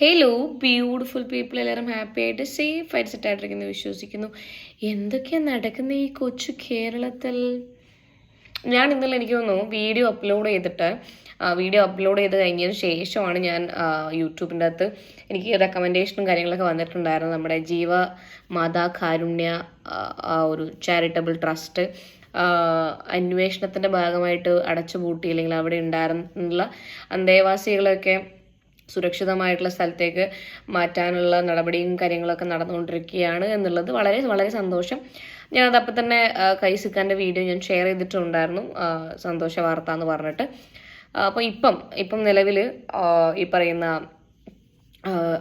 Hello beautiful people എല്ലാവരും happy ആയിട്ട് safe ആയിട്ട് സെറ്റായിട്ടിരിക്കുന്നു വിശ്വസിക്കുന്നു. എന്തൊക്കെയാണ് നടക്കുന്നത് ഈ കൊച്ചു കേരളത്തിൽ? ഞാൻ ഇന്നലെ എനിക്ക് തോന്നുന്നു വീഡിയോ അപ്ലോഡ് ചെയ്തിട്ട് വീഡിയോ അപ്ലോഡ് ചെയ്ത് കഴിഞ്ഞതിന് ശേഷമാണ് ഞാൻ യൂട്യൂബിന്റെ അകത്ത് എനിക്ക് റെക്കമെൻഡേഷനും കാര്യങ്ങളൊക്കെ വന്നിട്ടുണ്ടായിരുന്നു നമ്മുടെ ജീവ മാതാ കാരുണ്യ ഒരു ചാരിറ്റബിൾ ട്രസ്റ്റ് അന്വേഷണത്തിന്റെ ഭാഗമായിട്ട് അടച്ചുപൂട്ടി അല്ലെങ്കിൽ അവിടെ ഉണ്ടായിരുന്നുള്ള അന്തേവാസികളെയൊക്കെ സുരക്ഷിതമായിട്ടുള്ള സ്ഥലത്തേക്ക് മാറ്റാനുള്ള നടപടിയും കാര്യങ്ങളൊക്കെ നടന്നുകൊണ്ടിരിക്കുകയാണ് എന്നുള്ളത് വളരെ വളരെ സന്തോഷം. ഞാനത് അപ്പം തന്നെ കൈസിക്കാന്റെ വീഡിയോ ഞാൻ ഷെയർ ചെയ്തിട്ടുണ്ടായിരുന്നു. സന്തോഷ വാർത്ത എന്ന് പറഞ്ഞിട്ട്. അപ്പോൾ ഇപ്പം ഇപ്പം നിലവിൽ ഈ പറയുന്ന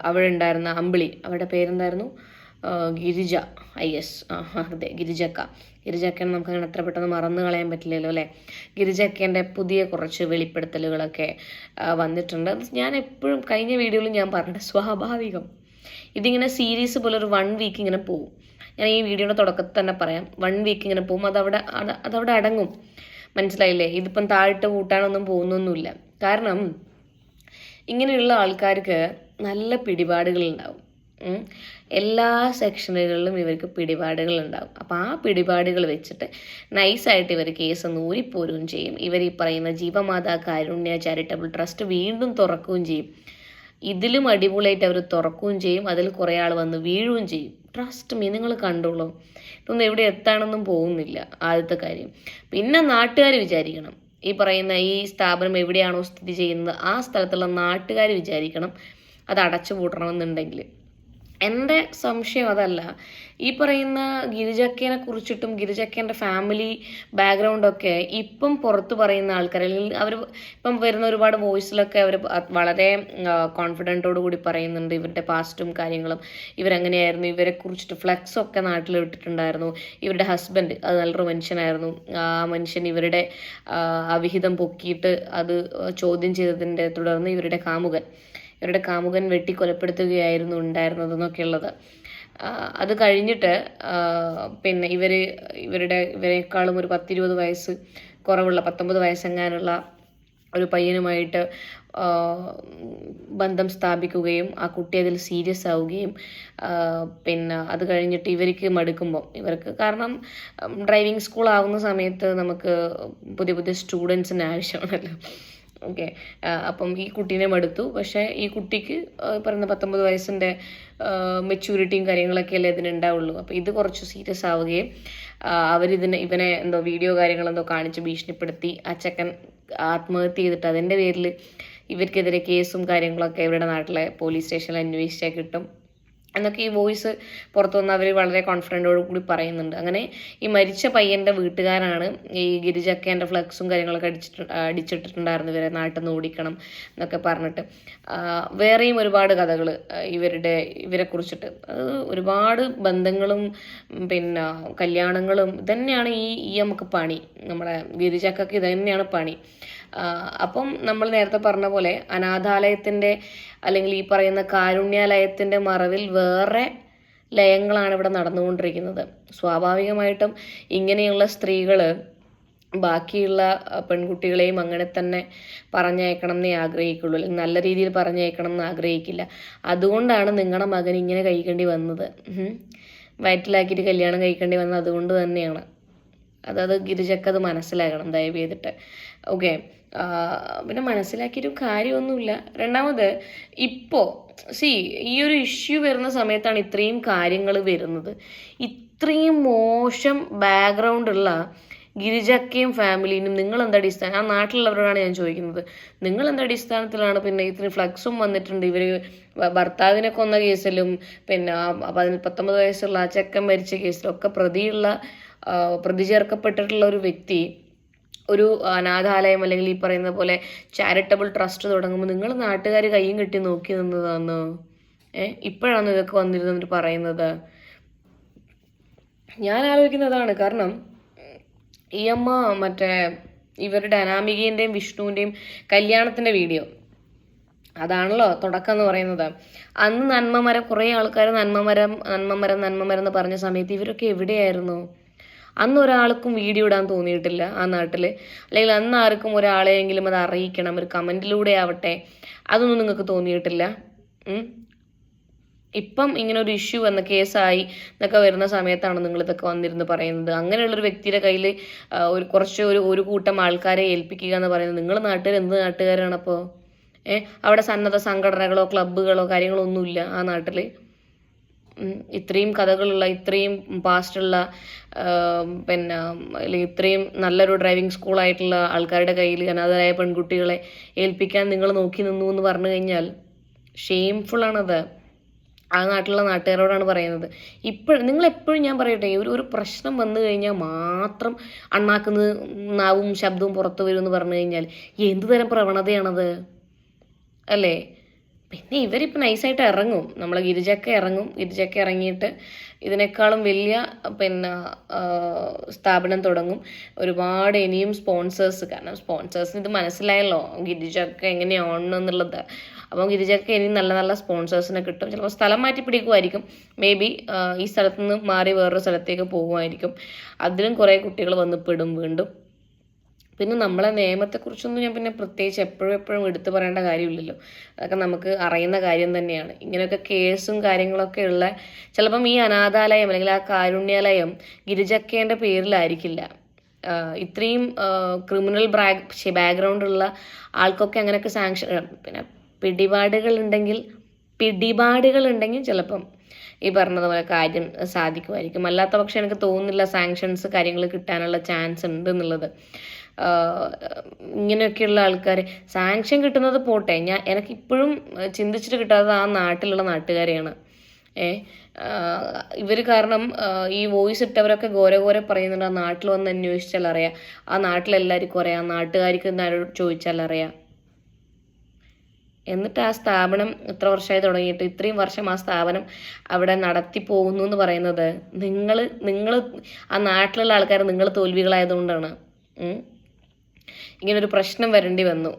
അവിടെ ഉണ്ടായിരുന്ന അമ്പിളി അവരുടെ പേരെന്തായിരുന്നു? ഗിരിജ. ഐ എസ് അതെ ഗിരിജക്ക. ഗിരിജക്കനെ നമുക്ക് അങ്ങനെ എത്ര പെട്ടെന്ന് മറന്നു കളയാൻ പറ്റില്ലല്ലോ അല്ലേ? ഗിരിജക്കേന്റെ പുതിയ കുറച്ച് വെളിപ്പെടുത്തലുകളൊക്കെ വന്നിട്ടുണ്ട്. ഞാൻ എപ്പോഴും കഴിഞ്ഞ വീഡിയോയിൽ ഞാൻ പറഞ്ഞത് സ്വാഭാവികം. ഇതിങ്ങനെ സീരീസ് പോലെ ഒരു വൺ വീക്ക് ഇങ്ങനെ പോവും. ഞാൻ ഈ വീഡിയോയുടെ തുടക്കത്തിൽ തന്നെ പറയാം വൺ വീക്ക് ഇങ്ങനെ പോകും അതവിടെ അതവിടെ അടങ്ങും. മനസ്സിലായില്ലേ? ഇതിപ്പം താഴ്ട്ട് കൂട്ടാനൊന്നും പോകുന്നൊന്നുമില്ല. കാരണം ഇങ്ങനെയുള്ള ആൾക്കാർക്ക് നല്ല ഉം. എല്ലാ സെക്ഷനുകളിലും ഇവർക്ക് പിടിപാടുകൾ ഉണ്ടാകും അപ്പം ആ പിടിപാടുകൾ വെച്ചിട്ട് നൈസായിട്ട് ഇവർ കേസ് നൂരിപ്പോരുകയും ചെയ്യും. ഇവർ ഈ പറയുന്ന ജീവമാതാ കാരുണ്യ ചാരിറ്റബിൾ ട്രസ്റ്റ് വീണ്ടും തുറക്കുകയും ചെയ്യും. ഇതിലും അടിപൊളിയായിട്ട് അവർ തുറക്കുകയും ചെയ്യും. അതിൽ കുറേ ആൾ വന്ന് വീഴുകയും ചെയ്യും. ട്രസ്റ്റ് മീ നിങ്ങൾ കണ്ടോളൂ. ഇതൊന്നും എവിടെ എത്താണെന്നും പോകുന്നില്ല ആദ്യത്തെ കാര്യം. പിന്നെ നാട്ടുകാർ വിചാരിക്കണം. ഈ പറയുന്ന ഈ സ്ഥാപനം എവിടെയാണോ സ്ഥിതി ചെയ്യുന്നത് ആ സ്ഥലത്തുള്ള നാട്ടുകാർ വിചാരിക്കണം അത് അടച്ചു പൂട്ടണമെന്നുണ്ടെങ്കിൽ എന്റെ സംശയം അതല്ല. ഈ പറയുന്ന ഗിരിജക്കേനെ കുറിച്ചിട്ടും ഗിരിജക്കേന്റെ ഫാമിലി ബാക്ക്ഗ്രൗണ്ടൊക്കെ ഇപ്പം പുറത്ത് പറയുന്ന ആൾക്കാർ അല്ലെങ്കിൽ അവർ ഇപ്പം വരുന്ന ഒരുപാട് വോയിസിലൊക്കെ അവർ വളരെ കോൺഫിഡന്റോട് കൂടി പറയുന്നുണ്ട് ഇവരുടെ പാസ്റ്റും കാര്യങ്ങളും. ഇവരെങ്ങനെയായിരുന്നു? ഇവരെ കുറിച്ചിട്ട് ഫ്ലെക്സൊക്കെ നാട്ടിൽ ഇട്ടിട്ടുണ്ടായിരുന്നു ഇവരുടെ ഹസ്ബൻഡ് അത് നല്ലൊരു മനുഷ്യനായിരുന്നു. ആ മനുഷ്യൻ ഇവരുടെ അവിഹിതം പൊക്കിയിട്ട് അത് ചോദ്യം ചെയ്തതിന്റെ തുടർന്ന് ഇവരുടെ കാമുകൻ. ഇവരുടെ കാമുകൻ വെട്ടി കൊലപ്പെടുത്തുകയായിരുന്നു ഉണ്ടായിരുന്നതെന്നൊക്കെ ഉള്ളത് അത് കഴിഞ്ഞിട്ട് പിന്നെ ഇവർ ഇവരുടെ ഇവരെക്കാളും ഒരു പത്തിരുപത് വയസ്സ് കുറവുള്ള പത്തൊമ്പത് വയസ്സെങ്ങാനുള്ള ഒരു പയ്യനുമായിട്ട് ബന്ധം സ്ഥാപിക്കുകയും ആ കുട്ടി അതിൽ സീരിയസ് ആവുകയും പിന്നെ അത് കഴിഞ്ഞിട്ട് ഇവർക്ക് മടുക്കുമ്പോൾ ഇവർക്ക് കാരണം ഡ്രൈവിംഗ് സ്കൂൾ ആവുന്ന സമയത്ത് നമുക്ക് പുതിയ പുതിയ സ്റ്റുഡൻസിന് ആവശ്യമാണല്ലോ. ഓക്കെ. അപ്പം ഈ കുട്ടീനെ മടുത്തു. പക്ഷേ ഈ കുട്ടിക്ക് പറയുന്ന പത്തൊമ്പത് വയസ്സിന്റെ മെച്യൂരിറ്റിയും കാര്യങ്ങളൊക്കെ അല്ലേ ഇതിന് ഉണ്ടാവുള്ളൂ. അപ്പോൾ ഇത് കുറച്ച് സീരിയസ് ആവുകയും അവരിതിനെ ഇവനെ എന്തോ വീഡിയോ കാര്യങ്ങളെന്തോ കാണിച്ച് ഭീഷണിപ്പെടുത്തി ആ ചെക്കൻ ആത്മഹത്യ ചെയ്തിട്ട് അതിന്റെ പേരിൽ ഇവർക്കെതിരെ കേസും കാര്യങ്ങളൊക്കെ ഇവരുടെ നാട്ടിലെ പോലീസ് സ്റ്റേഷനിൽ അന്വേഷിച്ചാൽ കിട്ടും. എന്നൊക്കെ ഈ വോയിസ് പുറത്തു വന്ന് അവർ വളരെ കോൺഫിഡന്റോട് കൂടി പറയുന്നുണ്ട്. അങ്ങനെ ഈ മരിച്ച പയ്യന്റെ വീട്ടുകാരാണ് ഈ ഗിരിജക്കേന്റെ ഫ്ലക്സും കാര്യങ്ങളൊക്കെ അടിച്ചിട്ട് അടിച്ചിട്ടിട്ടുണ്ടായിരുന്നു ഇവരെ നാട്ടിൽ നിന്ന് ഓടിക്കണം എന്നൊക്കെ പറഞ്ഞിട്ട്. വേറെയും ഒരുപാട് കഥകൾ ഇവരുടെ ഇവരെ കുറിച്ചിട്ട്. അത് ഒരുപാട് ബന്ധങ്ങളും പിന്നെ കല്യാണങ്ങളും ഇതന്നെയാണ് ഈ ഈ നമുക്ക് പണി. നമ്മുടെ ഗിരിജക്കൊക്കെ ഇതന്നെയാണ് പണി. അപ്പം നമ്മൾ നേരത്തെ പറഞ്ഞ പോലെ അനാഥാലയത്തിന്റെ അല്ലെങ്കിൽ ഈ പറയുന്ന കാരുണ്യാലയത്തിന്റെ മറവിൽ വേറെ ലയങ്ങളാണ് ഇവിടെ നടന്നുകൊണ്ടിരിക്കുന്നത്. സ്വാഭാവികമായിട്ടും ഇങ്ങനെയുള്ള സ്ത്രീകൾ ബാക്കിയുള്ള പെൺകുട്ടികളെയും അങ്ങനെ തന്നെ പറഞ്ഞയക്കണം എന്നേ ആഗ്രഹിക്കുള്ളൂ. അല്ലെങ്കിൽ നല്ല രീതിയിൽ പറഞ്ഞയക്കണം എന്ന് ആഗ്രഹിക്കില്ല. അതുകൊണ്ടാണ് നിങ്ങളുടെ മകൻ ഇങ്ങനെ കഴിക്കേണ്ടി വന്നത്. വയറ്റിലാക്കിയിട്ട് കല്യാണം കഴിക്കേണ്ടി വന്നത് അതുകൊണ്ട് തന്നെയാണ്. അതത് ഗിരിജക്ക് അത് മനസ്സിലാക്കണം ദയവ് ചെയ്തിട്ട്. ഓക്കെ പിന്നെ മനസ്സിലാക്കിയൊരു കാര്യമൊന്നുമില്ല. രണ്ടാമത് ഇപ്പോൾ സി ഈ ഒരു ഇഷ്യൂ വരുന്ന സമയത്താണ് ഇത്രയും കാര്യങ്ങൾ വരുന്നത്. ഇത്രയും മോശം ബാക്ക്ഗ്രൗണ്ട് ഉള്ള ഗിരിജക്കയും ഫാമിലിനും നിങ്ങൾ എന്താ അടിസ്ഥാനം ആ നാട്ടിലുള്ളവരോടാണ് ഞാൻ ചോദിക്കുന്നത്. നിങ്ങൾ എന്താ അടിസ്ഥാനത്തിലാണ് പിന്നെ ഇത്രയും ഫ്ലക്സും വന്നിട്ടുണ്ട്? ഇവർ ഭർത്താവിനെ കൊന്ന കേസിലും പിന്നെ പതിന- പത്തൊമ്പത് വയസ്സുള്ള ആ ചെക്കൻ മരിച്ച കേസിലും ഒക്കെ പ്രതിയുള്ള പ്രതി ചേർക്കപ്പെട്ടിട്ടുള്ള ഒരു വ്യക്തി ഒരു അനാഥാലയം അല്ലെങ്കിൽ ഈ പറയുന്ന പോലെ ചാരിറ്റബിൾ ട്രസ്റ്റ് തുടങ്ങുമ്പോൾ നിങ്ങൾ നാട്ടുകാർ കയ്യും കെട്ടി നോക്കി നിന്നതാന്ന്? ഏ ഇപ്പോഴാണ് ഇതൊക്കെ വന്നിരുന്നത് പറയുന്നത്? ഞാൻ ആലോചിക്കുന്നതാണ് കാരണം ഈ അമ്മ മറ്റേ ഇവരുടെ അനാമികേന്റെയും വിഷ്ണുവിന്റെയും കല്യാണത്തിന്റെ വീഡിയോ. അതാണല്ലോ തുടക്കം എന്ന് പറയുന്നത്. അന്ന് നന്മമരം കുറേ ആൾക്കാർ നന്മമരം നന്മമരം നന്മമരം എന്ന് പറഞ്ഞ സമയത്ത് ഇവരൊക്കെ എവിടെയായിരുന്നു? അന്ന് ഒരാൾക്കും വീഡിയോ ഇടാൻ തോന്നിയിട്ടില്ല ആ നാട്ടിൽ അല്ലെങ്കിൽ അന്ന് ആർക്കും ഒരാളെയെങ്കിലും അത് അറിയിക്കണം ഒരു കമന്റിലൂടെ ആവട്ടെ അതൊന്നും നിങ്ങൾക്ക് തോന്നിയിട്ടില്ല. ഇപ്പം ഇങ്ങനെ ഒരു ഇഷ്യൂ വന്ന കേസായി എന്നൊക്കെ വരുന്ന സമയത്താണ് നിങ്ങൾ ഇതൊക്കെ വന്നിരുന്ന് പറയുന്നത്. അങ്ങനെയുള്ളൊരു വ്യക്തിയുടെ കയ്യിൽ ഒരു കുറച്ച് ഒരു ഒരു കൂട്ടം ആൾക്കാരെ ഏൽപ്പിക്കുക എന്ന് പറയുന്നത് നിങ്ങൾ നാട്ടുകാർ എന്ത് നാട്ടുകാരാണ് അപ്പോൾ ഏ? അവിടെ സന്നദ്ധ സംഘടനകളോ ക്ലബ്ബുകളോ കാര്യങ്ങളോ ഒന്നുമില്ല ആ നാട്ടിൽ ഇത്രയും കഥകളുള്ള ഇത്രയും പാസ്റ്റുള്ള പിന്നെ അല്ലെങ്കിൽ ഇത്രയും നല്ലൊരു ഡ്രൈവിംഗ് സ്കൂളായിട്ടുള്ള ആൾക്കാരുടെ കയ്യിൽ അനാഥരായ പെൺകുട്ടികളെ ഏൽപ്പിക്കാൻ നിങ്ങൾ നോക്കി നിന്നു എന്ന് പറഞ്ഞു കഴിഞ്ഞാൽ ഷെയിംഫുള്ളാണത് ആ നാട്ടിലുള്ള നാട്ടുകാരോടാണ് പറയുന്നത്. ഇപ്പോഴും നിങ്ങൾ എപ്പോഴും ഞാൻ പറയട്ടെ ഒരു ഒരു പ്രശ്നം വന്നു കഴിഞ്ഞാൽ മാത്രം അണ്ണാക്കുന്നത് നാവും ശബ്ദവും പുറത്തു വരുമെന്ന് പറഞ്ഞു കഴിഞ്ഞാൽ എന്ത് തരം പ്രവണതയാണത്? അല്ലേ? പിന്നെ ഇവരിപ്പോൾ നൈസായിട്ട് ഇറങ്ങും. നമ്മൾ ഗിരിജക്ക ഇറങ്ങും. ഗിരിജക്ക ഇറങ്ങിയിട്ട് ഇതിനേക്കാളും വലിയ പിന്നെ സ്ഥാപനം തുടങ്ങും. ഒരുപാട് ഇനിയും സ്പോൺസേഴ്സ് കാരണം സ്പോൺസേഴ്സിന് ഇത് മനസ്സിലായല്ലോ ഗിരിജക്ക എങ്ങനെയാണെന്നുള്ളത് അപ്പോൾ ഗിരിജക്ക ഇനി നല്ല നല്ല സ്പോൺസേഴ്സിനെ കിട്ടും. ചിലപ്പോൾ സ്ഥലം മാറ്റി പിടിക്കുമായിരിക്കും. മേ ബി ഈ സ്ഥലത്ത് നിന്ന് മാറി വേറൊരു സ്ഥലത്തേക്ക് പോകുമായിരിക്കും. അതിലും കുറേ കുട്ടികൾ വന്ന് പെടും വീണ്ടും. പിന്നെ നമ്മളെ നിയമത്തെക്കുറിച്ചൊന്നും ഞാൻ പിന്നെ പ്രത്യേകിച്ച് എപ്പോഴും എപ്പോഴും എടുത്തു പറയേണ്ട കാര്യമില്ലല്ലോ. അതൊക്കെ നമുക്ക് അറിയുന്ന കാര്യം തന്നെയാണ്. ഇങ്ങനെയൊക്കെ കേസും കാര്യങ്ങളൊക്കെ ഉള്ള ചിലപ്പം ഈ അനാഥാലയം അല്ലെങ്കിൽ ആ കാരുണ്യാലയം ഗിരിജക്കേന്റെ പേരിലായിരിക്കില്ല. ഇത്രയും ക്രിമിനൽ ബ്രാഗ് ബാക്ക്ഗ്രൗണ്ട് ഉള്ള ആൾക്കൊക്കെ അങ്ങനെയൊക്കെ സാങ്ഷൻ പിന്നെ പിടിപാടുകൾ ഉണ്ടെങ്കിൽ പിടിപാടുകൾ ഉണ്ടെങ്കിൽ ചിലപ്പം ഈ പറഞ്ഞതുപോലെ കാര്യം സാധിക്കുമായിരിക്കും. അല്ലാത്ത പക്ഷെ എനിക്ക് തോന്നുന്നില്ല സാങ്ഷൻസ് കാര്യങ്ങൾ കിട്ടാനുള്ള ചാൻസ് ഉണ്ട് എന്നുള്ളത്. ഇങ്ങനെയൊക്കെയുള്ള ആൾക്കാർ സാങ്ഷൻ കിട്ടുന്നത് പോട്ടെ. ഞാൻ എനിക്ക് ഇപ്പോഴും ചിന്തിച്ചിട്ട് കിട്ടാത്തത് ആ നാട്ടിലുള്ള നാട്ടുകാരെയാണ്. ഏ ഇവർ കാരണം ഈ വോയിസ് ഇട്ടവരൊക്കെ ഘോര ഘോര പറയുന്നുണ്ട്. ആ നാട്ടിൽ വന്ന് അന്വേഷിച്ചാൽ അറിയാം. ആ നാട്ടിലെല്ലാവർക്കും അറിയാം. ആ നാട്ടുകാർക്ക് ആരോട് ചോദിച്ചാൽ അറിയാം. എന്നിട്ട് ആ സ്ഥാപനം ഇത്ര വർഷമായി തുടങ്ങിയിട്ട്? ഇത്രയും വർഷം ആ സ്ഥാപനം അവിടെ നടത്തി പോകുന്നു എന്ന് പറയുന്നത് നിങ്ങൾ നിങ്ങൾ ആ നാട്ടിലുള്ള ആൾക്കാർ നിങ്ങൾ തോൽവികളായതുകൊണ്ടാണ്. ഇങ്ങനൊരു പ്രശ്നം വരേണ്ടി വന്നു.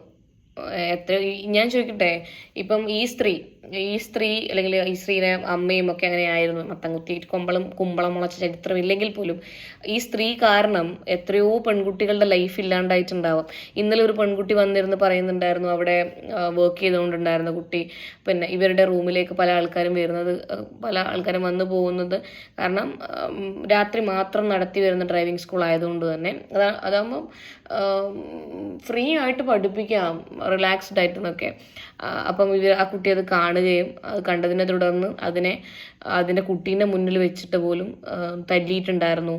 എത്ര ഞാൻ ചോദിക്കട്ടെ? ഇപ്പം ഈ സ്ത്രീ ഈ സ്ത്രീ അല്ലെങ്കിൽ ഈ സ്ത്രീയുടെ അമ്മയും ഒക്കെ അങ്ങനെ ആയിരുന്നു. മത്തം കുത്തി കൊമ്പളം കുമ്പളം മുളച്ച ചരിത്രം ഇല്ലെങ്കിൽ പോലും ഈ സ്ത്രീ കാരണം എത്രയോ പെൺകുട്ടികളുടെ ലൈഫ് ഇല്ലാണ്ടായിട്ടുണ്ടാവാം. ഇന്നലെ ഒരു പെൺകുട്ടി വന്നിരുന്ന് പറയുന്നുണ്ടായിരുന്നു അവിടെ വർക്ക് ചെയ്തുകൊണ്ടുണ്ടായിരുന്ന കുട്ടി. പിന്നെ ഇവരുടെ റൂമിലേക്ക് പല ആൾക്കാരും വരുന്നത് പല ആൾക്കാരും വന്നു പോകുന്നത് കാരണം രാത്രി മാത്രം നടത്തി വരുന്ന ഡ്രൈവിംഗ് സ്കൂൾ ആയതുകൊണ്ട് തന്നെ. അതാ ഫ്രീ ആയിട്ട് പഠിപ്പിക്കാം റിലാക്സ്ഡ് ആയിട്ട് എന്നൊക്കെ. അപ്പം ഇവർ ആ കുട്ടി അത് കാണുകയും അത് കണ്ടതിനെ തുടർന്ന് അതിനെ അതിന്റെ കുട്ടീന്റെ മുന്നിൽ വെച്ചിട്ട് പോലും തല്ലിയിട്ടുണ്ടായിരുന്നു.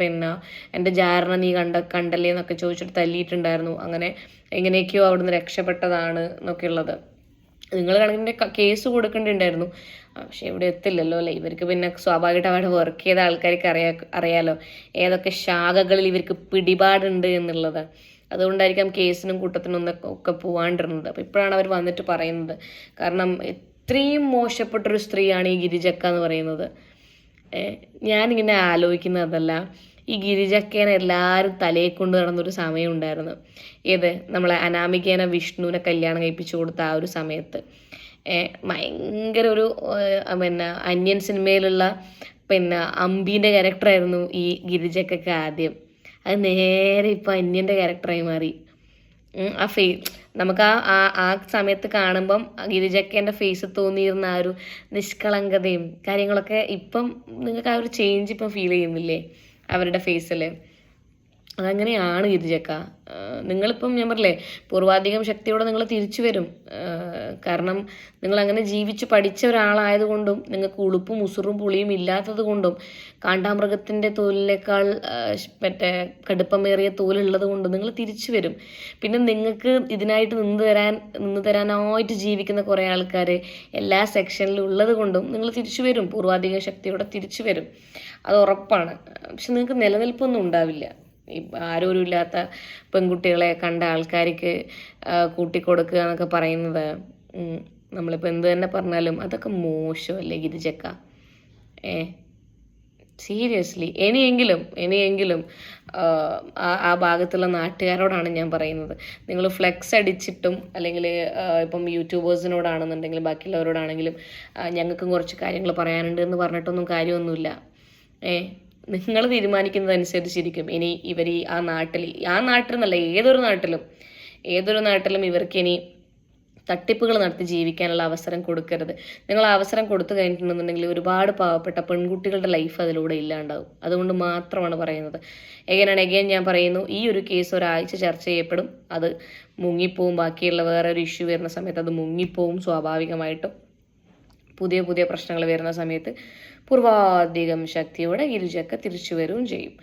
പിന്നെ എന്റെ ജാരണ നീ കണ്ട കണ്ടല്ലേ? എന്നൊക്കെ ചോദിച്ചിട്ട് തല്ലിയിട്ടുണ്ടായിരുന്നു. അങ്ങനെ എങ്ങനെയൊക്കെയോ അവിടുന്ന് രക്ഷപ്പെട്ടതാണ് എന്നൊക്കെ ഉള്ളത് നിങ്ങൾ കണക്കിന്റെ കേസ് കൊടുക്കേണ്ടിണ്ടായിരുന്നു. പക്ഷെ ഇവിടെ എത്തില്ലല്ലോ അല്ലേ? ഇവർക്ക് പിന്നെ സ്വാഭാവികമായിട്ട് അവിടെ വർക്ക് ചെയ്ത ആൾക്കാർക്ക് അറിയാ അറിയാലോ. ഏതൊക്കെ ശാഖകളിൽ ഇവർക്ക് പിടിപാടുണ്ട് എന്നുള്ളത്. അതുകൊണ്ടായിരിക്കാം കേസിനും കൂട്ടത്തിനും ഒക്കെ പോവാണ്ടിരുന്നത്. അപ്പോൾ ഇപ്പോഴാണ് അവർ വന്നിട്ട് പറയുന്നത്. കാരണം ഇത്രയും മോശപ്പെട്ടൊരു സ്ത്രീയാണ് ഈ ഗിരിജക്ക എന്ന് പറയുന്നത്. ഞാനിങ്ങനെ ആലോചിക്കുന്നതല്ല ഈ ഗിരിജക്കേനെ എല്ലാവരും തലയെ കൊണ്ട് നടന്നൊരു സമയം ഉണ്ടായിരുന്നു. ഏത്? നമ്മളെ അനാമികേനെ വിഷ്ണുവിനെ കല്യാണം കഴിപ്പിച്ചു കൊടുത്ത ആ ഒരു സമയത്ത്. ഭയങ്കര ഒരു പിന്നെ അന്യൻ സിനിമയിലുള്ള പിന്നെ അമ്പീന്റെ ക്യാരക്ടറായിരുന്നു ഈ ഗിരിജക്കൊക്കെ ആദ്യം. അത് നേരെ ഇപ്പോൾ അന്യന്റെ ക്യാരക്ടറായി മാറി. ആ ഫേ നമുക്ക് ആ ആ ആ സമയത്ത് കാണുമ്പം ഗിരിജക്കേന്റെ ഫേസ് തോന്നിയിരുന്ന ആ ഒരു നിഷ്കളങ്കതയും കാര്യങ്ങളൊക്കെ ഇപ്പം നിങ്ങൾക്ക് ആ ഒരു ചേഞ്ച് ഇപ്പം ഫീൽ ചെയ്യുന്നില്ലേ? അവരുടെ ഫേസിൽ അതങ്ങനെയാണ് ഗിരിജക്ക. നിങ്ങളിപ്പം ഞാൻ പറഞ്ഞില്ലേ പൂർവാധികം ശക്തിയോടെ നിങ്ങൾ തിരിച്ചു വരും. കാരണം നിങ്ങൾ അങ്ങനെ ജീവിച്ച് പഠിച്ച ഒരാളായതുകൊണ്ടും നിങ്ങൾക്ക് ഉളുപ്പും ഉസുറും പുളിയും ഇല്ലാത്തത് കൊണ്ടും കാണ്ടാമൃഗത്തിന്റെ തോലിനേക്കാൾ മറ്റേ കടുപ്പമേറിയ തോലുള്ളത് കൊണ്ടും നിങ്ങൾ തിരിച്ചു വരും. പിന്നെ നിങ്ങൾക്ക് ഇതിനായിട്ട് നിന്ന് തരാൻ നിന്ന് തരാനായിട്ട് ജീവിക്കുന്ന കുറേ ആൾക്കാർ എല്ലാ സെക്ഷനിലും ഉള്ളത് കൊണ്ടും നിങ്ങൾ തിരിച്ചു വരും. പൂർവാധിക ശക്തിയോടെ തിരിച്ചു വരും. അത് ഉറപ്പാണ്. പക്ഷെ നിങ്ങൾക്ക് നിലനിൽപ്പൊന്നും ഉണ്ടാവില്ല. ആരോരും ഇല്ലാത്ത പെൺകുട്ടികളെ കണ്ട ആൾക്കാർക്ക് കൂട്ടിക്കൊടുക്കുക എന്നൊക്കെ പറയുന്നത് നമ്മളിപ്പോൾ എന്ത് തന്നെ പറഞ്ഞാലും അതൊക്കെ മോശമല്ലേ ഗിരിജക്ക? ഏ? സീരിയസ്ലി. ഇനിയെങ്കിലും ഇനിയെങ്കിലും ആ, ഭാഗത്തുള്ള നാട്ടുകാരോടാണ് ഞാൻ പറയുന്നത്. നിങ്ങൾ ഫ്ലെക്സ് അടിച്ചിട്ടും അല്ലെങ്കിൽ ഇപ്പം യൂട്യൂബേഴ്സിനോടാണെന്നുണ്ടെങ്കിൽ ബാക്കിയുള്ളവരോടാണെങ്കിലും ഞങ്ങൾക്കും കുറച്ച് കാര്യങ്ങൾ പറയാനുണ്ട് എന്ന് പറഞ്ഞിട്ടൊന്നും കാര്യമൊന്നുമില്ല. ഏ? നിങ്ങൾ തീരുമാനിക്കുന്നതനുസരിച്ചിരിക്കും. ഇനി ഇവർ ഈ ആ നാട്ടിൽ ആ നാട്ടിൽ നിന്നല്ല ഏതൊരു നാട്ടിലും ഏതൊരു നാട്ടിലും ഇവർക്ക് ഇനി തട്ടിപ്പുകൾ നടത്തി ജീവിക്കാനുള്ള അവസരം കൊടുക്കരുത്. നിങ്ങൾ അവസരം കൊടുത്തു കഴിഞ്ഞിട്ടുണ്ടെന്നുണ്ടെങ്കിൽ ഒരുപാട് പാവപ്പെട്ട പെൺകുട്ടികളുടെ ലൈഫ് അതിലൂടെ ഇല്ലാണ്ടാവും. അതുകൊണ്ട് മാത്രമാണ് പറയുന്നത്. എങ്ങനെയാണ് എഗെയിൻ ഞാൻ പറയുന്നു ഈ ഒരു കേസ് ഒരാഴ്ച ചർച്ച ചെയ്യപ്പെടും. അത് മുങ്ങിപ്പോവും. ബാക്കിയുള്ള വേറെ ഒരു ഇഷ്യൂ വരുന്ന സമയത്ത് അത് മുങ്ങിപ്പോവും സ്വാഭാവികമായിട്ടും. പുതിയ പുതിയ പ്രശ്നങ്ങൾ വരുന്ന സമയത്ത് പൂർവാധികം ശക്തിയോടെ ഇരുചക്ക തിരിച്ചു വരികയും ചെയ്യും.